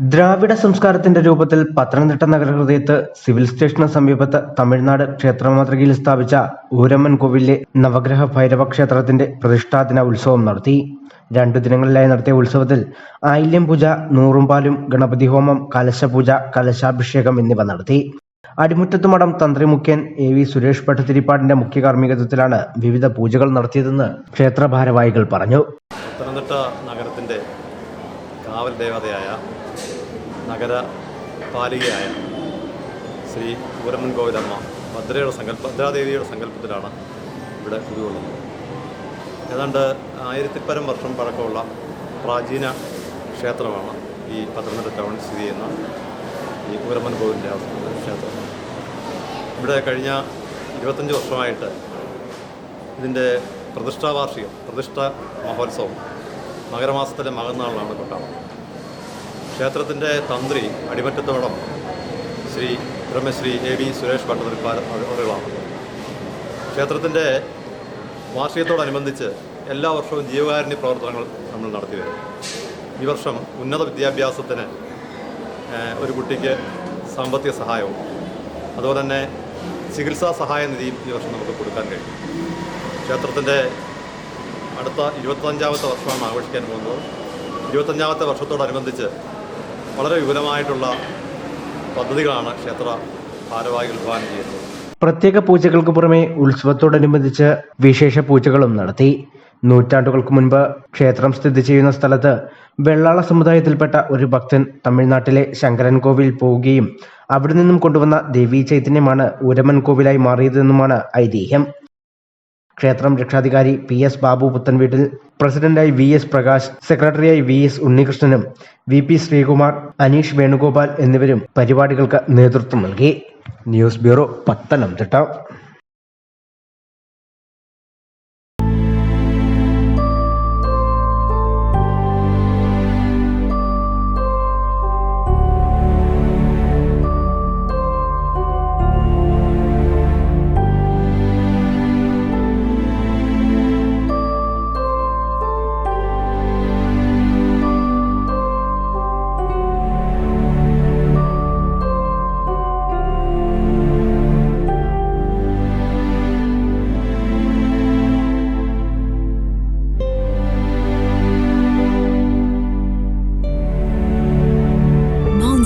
ദ്രാവിഡ സംസ്കാരത്തിന്റെ രൂപത്തിൽ പത്തനംതിട്ട നഗരഹൃദയത്ത് സിവിൽ സ്റ്റേഷന് സമീപത്ത് തമിഴ്നാട് ക്ഷേത്രമാതൃകയിൽ സ്ഥാപിച്ച ഊരമ്മൻ കോവിലിലെ നവഗ്രഹ ഭൈരവ ക്ഷേത്രത്തിന്റെ പ്രതിഷ്ഠാദിന ഉത്സവം നടത്തി. രണ്ടു ദിനങ്ങളിലായി നടത്തിയ ഉത്സവത്തിൽ ആയില്യം പൂജ നൂറുംപാലും ഗണപതി ഹോമം കലശപൂജ കലശാഭിഷേകം എന്നിവ നടത്തി. അടിമുറ്റത്തുമടം തന്ത്രി മുഖ്യൻ എ വി സുരേഷ് ഭട്ടതിരിപ്പാടിന്റെ മുഖ്യ കാർമ്മികത്വത്തിലാണ് വിവിധ പൂജകൾ നടത്തിയതെന്ന് ക്ഷേത്ര ഭാരവാഹികൾ പറഞ്ഞു. പത്തനംതിട്ട നഗരത്തിന്റെ കാവൽ ദേവതയായ നഗര പാലികയായ ശ്രീ ഊരമ്മൻ ഗോവിലമ്മ ഭദ്രയുടെ സങ്കല്പ ഭദ്രാദേവിയുടെ സങ്കല്പത്തിലാണ് ഇവിടെ കുടികൊള്ളുന്നത്. ഏതാണ്ട് ആയിരത്തിപ്പരം വർഷം പഴക്കമുള്ള പ്രാചീന ക്ഷേത്രമാണ് ഈ പത്തനംതിട്ട ടൗൺ സ്ഥിതി ചെയ്യുന്ന ഈ ഊരമ്മൻ കോവിലിന്റെ ക്ഷേത്രം. ഇവിടെ കഴിഞ്ഞ ഇരുപത്തഞ്ച് വർഷമായിട്ട് ഇതിന്റെ പ്രതിഷ്ഠാ വാർഷികം പ്രതിഷ്ഠ മഹോത്സവം മകരമാസത്തിലെ മകന്നാളിലാണ് കൊണ്ടാടുന്നത് ക്ഷേത്രത്തിന്റെ തന്ത്രി അടിമറ്റത്തോടം ശ്രീ ബ്രഹ്മശ്രീ എ വി സുരേഷ് ഭട്ടതിരിപ്പാർ അവരുകളാണ് ക്ഷേത്രത്തിന്റെ വാർഷികത്തോടനുബന്ധിച്ച് എല്ലാ വർഷവും ജീവകാരുണ്യ പ്രവർത്തനങ്ങൾ നമ്മൾ നടത്തി വരും. ഈ വർഷം ഉന്നത വിദ്യാഭ്യാസത്തിന് ഒരു കുട്ടിക്ക് സാമ്പത്തിക സഹായവും അതുപോലെ തന്നെ ചികിത്സാ സഹായ നിധിയും ഈ വർഷം നമുക്ക് കൊടുക്കാൻ കഴിയും. ക്ഷേത്രത്തിന്റെ അടുത്ത ഇരുപത്തഞ്ചാമത്തെ വർഷമാണ് ആഘോഷിക്കാൻ പോകുന്നത്. ഇരുപത്തഞ്ചാമത്തെ വർഷത്തോടനുബന്ധിച്ച് വളരെ വിപുലമായിട്ടുള്ള പദ്ധതികളാണ് ക്ഷേത്ര ഭാരവാഹികൾ വിഭാവനം ചെയ്യുന്നത്. പ്രത്യേക പൂജകൾക്ക് പുറമെ ഉത്സവത്തോടനുബന്ധിച്ച് വിശേഷ പൂജകളും നടത്തി. നൂറ്റാണ്ടുകൾക്ക് മുൻപ് ക്ഷേത്രം സ്ഥിതി ചെയ്യുന്ന സ്ഥലത്ത് വെള്ളാള സമുദായത്തിൽപ്പെട്ട ഒരു ഭക്തൻ തമിഴ്നാട്ടിലെ ശങ്കരൻ കോവിൽ പോവുകയും അവിടെ നിന്നും കൊണ്ടുവന്ന ദേവീ ചൈതന്യമാണ് ഊരമൻ കോവിലായി മാറിയതെന്നുമാണ് ഐതിഹ്യം. ക്ഷേത്രം രക്ഷാധികാരി പി എസ് ബാബു പുത്തൻവീട്ടിൽ പ്രസിഡന്റായി വി എസ് പ്രകാശ് സെക്രട്ടറിയായി വി എസ് ഉണ്ണികൃഷ്ണനും വി പി ശ്രീകുമാർ അനീഷ് വേണുഗോപാൽ എന്നിവരും പരിപാടികൾക്ക് നേതൃത്വം നൽകി. News bureau Pathanamthitta.